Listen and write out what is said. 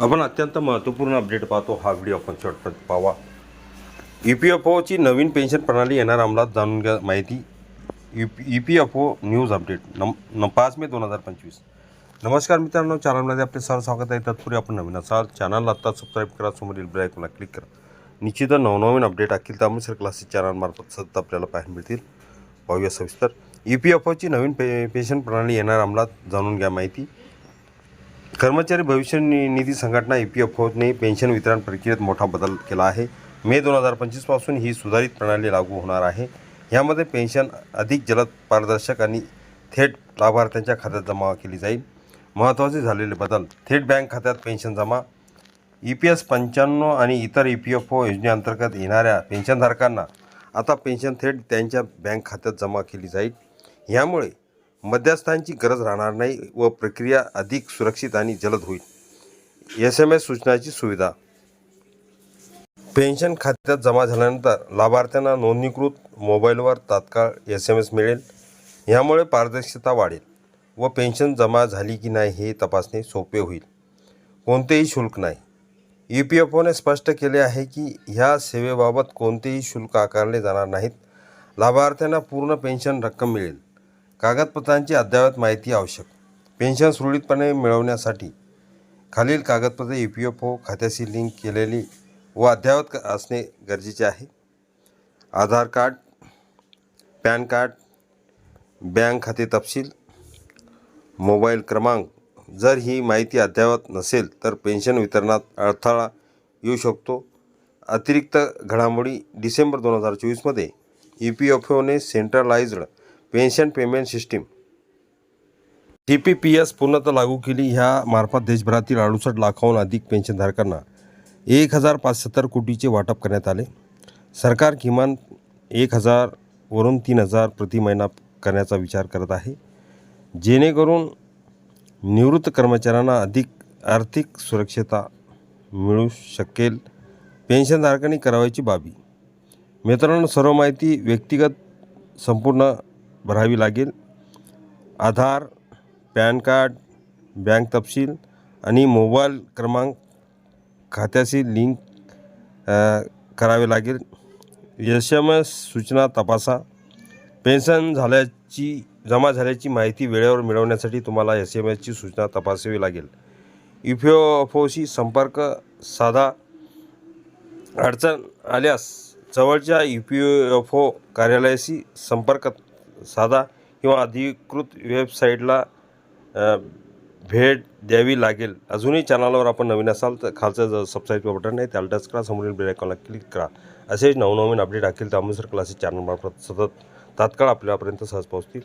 आपण अत्यंत महत्त्वपूर्ण अपडेट पाहतो. हा व्हिडिओ आपण शेवटपर्यंत पाहावा. ई पी एफ ओची नवीन पेन्शन प्रणाली येणार अंमलात जाणून घ्या माहिती. E P E P F O news update. नम न पाच मे दोन हजार पंचवीस. नमस्कार मित्रांनो चॅनलमध्ये आपले सर स्वागत आहे. तत्पूर्वी आपण नवीन असाल चॅनलला आत्ता सबस्क्राईब करा समोरील बेल क्लिक करा. निश्चित नवनवीन अपडेट अखिल तामसर क्लासेस चॅनलमार्फत सतत आपल्याला पाहायला मिळतील. पाहूया सविस्तर. ई पी एफ ओची नवीन पे पेन्शन प्रणाली येणार अंमलात जाणून घ्या माहिती. कर्मचारी भविष्य नि- निधी संघटना ई पी एफ ओने पेन्शन वितरण प्रक्रियेत मोठा बदल केला आहे. मे दोन हजार पंचवीसपासून ही सुधारित प्रणाली लागू होणार आहे. यामध्ये पेन्शन अधिक जलद पारदर्शक आणि थेट लाभार्थ्यांच्या खात्यात जमा केली जाईल. महत्त्वाचे झालेले बदल थेट बँक खात्यात पेन्शन जमा ई पी एस पंच्याण्णव आणि इतर ई पी एफ ओ योजनेअंतर्गत येणाऱ्या पेन्शनधारकांना आता पेन्शन थेट त्यांच्या बँक खात्यात जमा केली जाईल. यामुळे मध्यस्थांची गरज राहणार नाही व प्रक्रिया अधिक सुरक्षित आणि जलद होईल. एस एम एस सूचनाची सुविधा. पेन्शन खात्यात जमा झाल्यानंतर लाभार्थ्यांना नोंदणीकृत मोबाईलवर तात्काळ एस एम एस मिळेल. यामुळे पारदर्शकता वाढेल व पेन्शन जमा झाली की नाही हे तपासणे सोपे होईल. कोणतेही शुल्क नाही. ई पी एफ ओने स्पष्ट केले आहे की ह्या सेवेबाबत कोणतेही शुल्क आकारले जाणार नाहीत. लाभार्थ्यांना पूर्ण पेन्शन रक्कम मिळेल. कागदपत्रांची अद्ययावत माहिती आवश्यक. पेन्शन सुरळीतपणे मिळवण्यासाठी खालील कागदपत्रे ई पी एफ ओ खात्याशी लिंक केलेली व अद्ययावत असणे गरजेचे आहे. Aadhaar card PAN card bank खाते तपशील मोबाईल क्रमांक. जर ही माहिती अद्ययावत नसेल तर पेन्शन वितरणात अडथळा येऊ शकतो. अतिरिक्त घडामोडी डिसेंबर दोन हजार चोवीसमध्ये E P F one centralized pension payment system. T P P S पूर्णतः लागू केली. ह्या मार्फत देशभरातील अडुसष्ट लाखाहून अधिक पेन्शनधारकांना एक हजार पाचसत्तर कोटीचे वाटप करण्यात आले. सरकार किमान एक हजारवरून तीन हजार प्रति महिना करण्याचा विचार करत आहे. जेणेकरून निवृत्त कर्मचाऱ्यांना अधिक आर्थिक सुरक्षितता मिळू शकेल. पेन्शनधारकांनी करावयाची बाबी. मित्रांनो सर्व माहिती व्यक्तिगत संपूर्ण भरावी लागेल. आधार पॅन कार्ड बँक तपशील आणि मोबाईल क्रमांक खात्याशी लिंक करावे लागेल. एस एम एस सूचना तपासा. पेन्शन झाल्याची जमा झाल्याची माहिती वेळेवर मिळवण्यासाठी तुम्हाला एस एम एसची सूचना तपासावी लागेल. इफोफोशी संपर्क साधा. अडचण आल्यास जवळच्या ई पी एफ ओ कार्यालयाशी संपर्क साधा किंवा अधिकृत वेबसाईटला भेट द्यावी लागेल. अजूनही चॅनलवर आपण नवीन असाल तर खालचं जो सबस्क्राईब बटन आहे त्याला टच करा समोरील बेलायकॉनला क्लिक करा. असेच नवनवीन अपडेट अखिल तांबेसर क्लासेस चॅनलमार्फत सतत तात्काळ आपल्यापर्यंत सहज पोहोचतील.